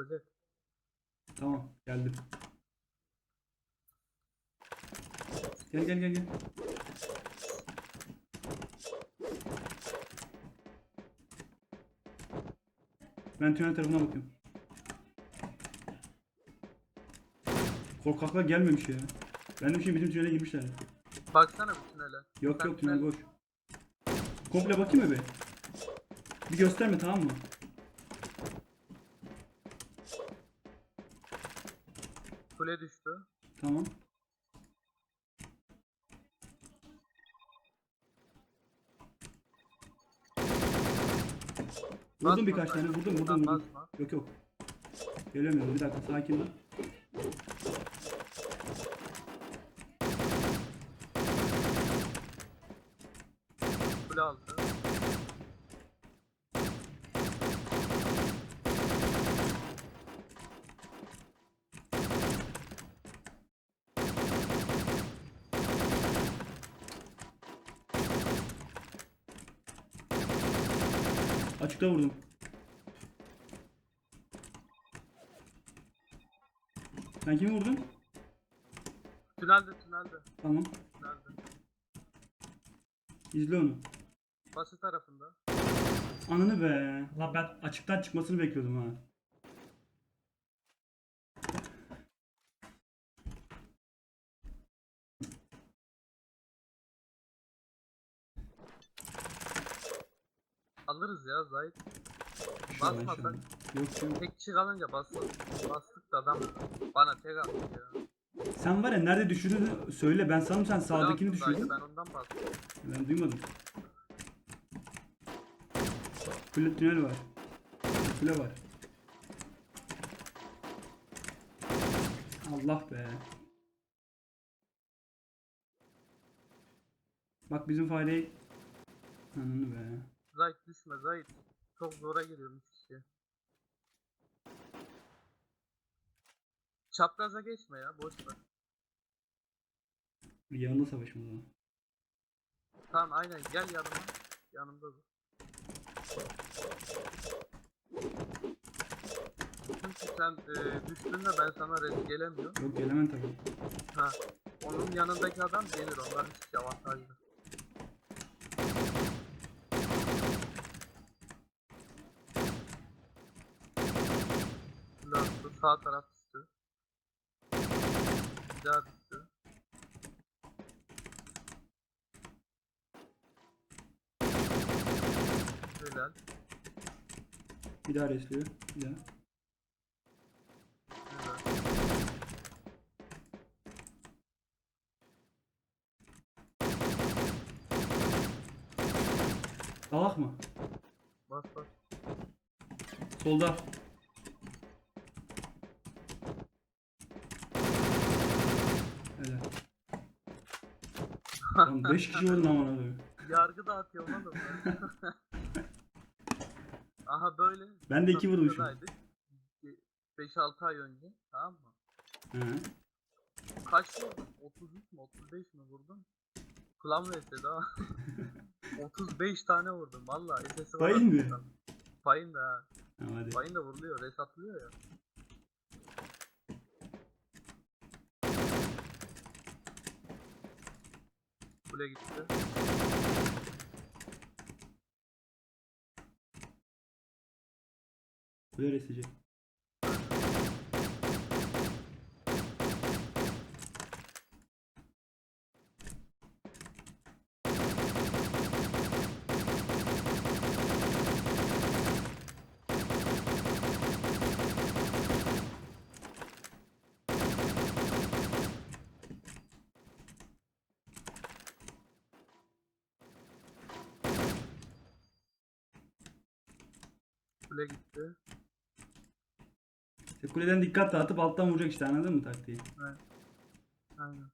atacak. Tamam geldim. Gel gel gel gel. Ben tünel tarafına bakıyorum. Korkaklar gelmemiş ya. Ben de şey bizim tünele girmişler. Baksana bir tünele. Yok Sen yok tünel tünel- boş. Komple bakayım mı be? Bir gösterme tamam mı? Kule düştü. Tamam. Vurdum Basma birkaç tane vurdum vurdum vurdum. Yok yok. Gelemiyorum bir dakika sakin ol. Kule altı. Açıkta vurdum. Sen kimi vurdun? Tünelde tünelde. Tamam. Tünelde. İzle onu. Başı tarafında. Ananı be. La ben açıktan çıkmasını bekliyordum ha. Alırız ya Zahit. Şu an, Basma şu sen. an. Yok yok. Tek kişi kalınca bastık. Bastık da adam bana tek attı ya. Sen var ya nerede düşürdüğünü söyle ben sanırım sen sağdakini düşürdün. Ben ondan bastım. Ben duymadım. Kule tünel var. Kule var. Allah be. Bak bizim fareyi... Ananı be. Zahit düşme Zahit. Çok zora giriyorum kişi. Çapraza geçme ya boş ver. Yanında savaşım o zaman. Tamam aynen gel yanıma. Yanımda dur. Çünkü sen e, düştüğünde ben sana res gelemiyorum. Yok gelemem tabii. Ha. Onun yanındaki adam gelir onlar hiç avantajlı. Lan bu sağ taraf düştü. Bir daha düştü. Helal. Bir daha resliyor. Bir daha. Salak mı? Bas bas. Solda. Helal. Lan 5 kişi vurdun amına koyayım. Yargı dağıtıyorum oğlum. ben. Aha böyle. Ben de iki vurmuşum. Sokaklardaydık. 5-6 ay önce. Tamam mı? Hı. Kaç vurdun? 33 mü 35 mi vurdun? Klan vs daha. 35 tane vurdum valla. SS'i var. Payın mı? Payın da ha. Tamam hadi. Da vuruluyor. Res atılıyor ya. Kule gitti. Böyle resleyecek. Kule gitti. İşte kuleden dikkat dağıtıp alttan vuracak işte anladın mı taktiği? Aynen.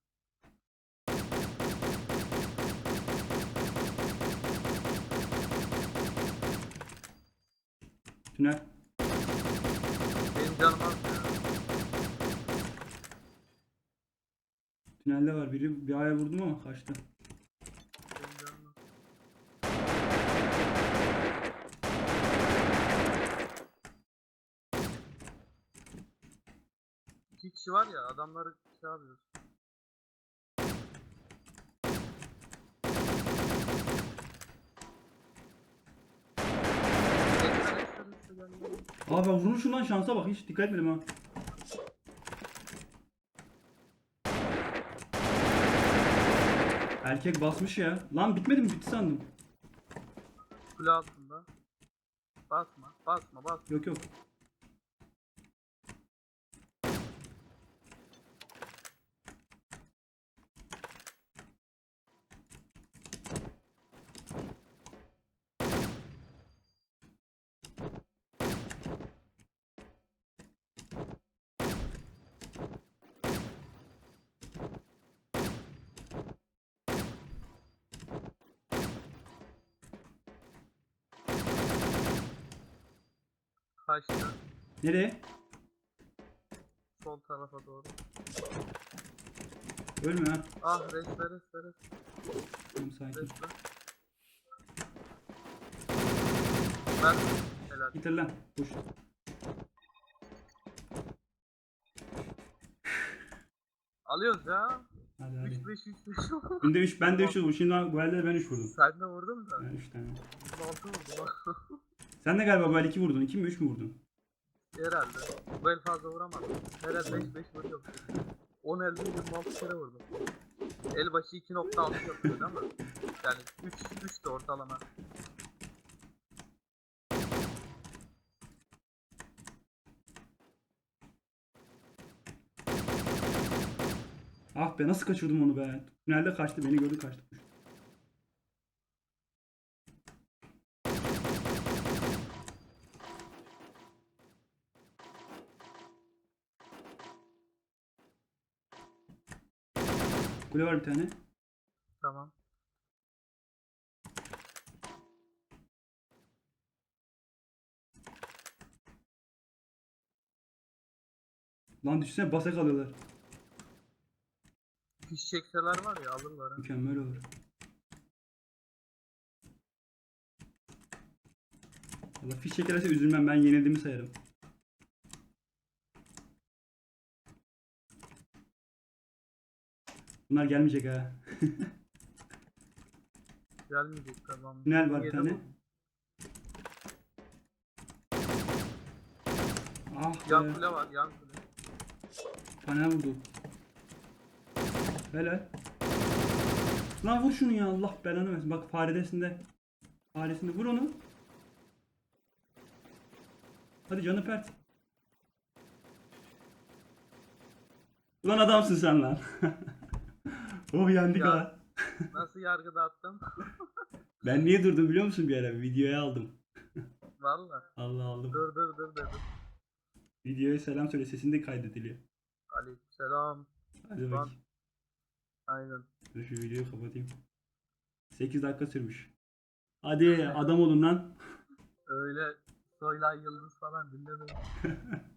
Tünel. Benim canım az ya. Tünelde var biri bir aya vurdum ama kaçtı. Benim canım az. İki kişi var ya adamları şey yapıyoruz. Aa ben vurmuşum lan şansa bak hiç dikkat etmedim ha. Erkek basmış ya. Lan bitmedi mi? Bitti sandım. Kule altında. Basma, basma, basma. Yok yok. Kaçtı. Nereye? Sol tarafa doğru. Ölme ha. Ah resle resle resle Tamam sakin. Ben helal. Lan. Boş. Alıyoruz ya. Hadi hadi. 3 5 3 5. Bende 3 ben de 3 vurdum. Şimdi bu elde ben 3 vurdum. Sen de vurdun da. Ha, 3 tane. 6 vurdum. Sen de galiba böyle 2 vurdun. 2 mi 3 mü vurdun? Herhalde. Bu el fazla vuramadım. Herhalde 5 5 vuruyor. 10 elde 26 kere vurdum. El başı 2.6 yapıyor değil mi? Yani 3 3 de ortalama. Ah be nasıl kaçırdım onu be. Tünelde kaçtı beni gördü kaçtı. Kule var bir tane. Tamam. Lan düşünsene basa kalıyorlar. Fiş çekseler var ya alırlar. ha. Mükemmel olur. Valla fiş çekerse üzülmem ben yenildiğimi sayarım. Bunlar gelmeyecek ha. Gelmeyecek tamam. Tünel var bir tane. Ah Yan be. kule var yan kule. Panel vurdu. Helal. Lan vur şunu ya Allah belanı versin. Bak faredesinde. Faresinde vur onu. Hadi canı pert. Ulan adamsın sen lan. oh yendik Ya. ha. Nasıl yargı dağıttım? Ben niye durdum biliyor musun bir ara? Videoya aldım. Valla. Allah aldım. Dur dur dur dedim. Videoya selam söyle sesini de kaydediliyor. Aleykümselam. Hadi Lan. bak. Aynen. Dur şu videoyu kapatayım. 8 dakika sürmüş. Hadi adam olun lan. Öyle Soylay Yıldız falan dinlemeyin.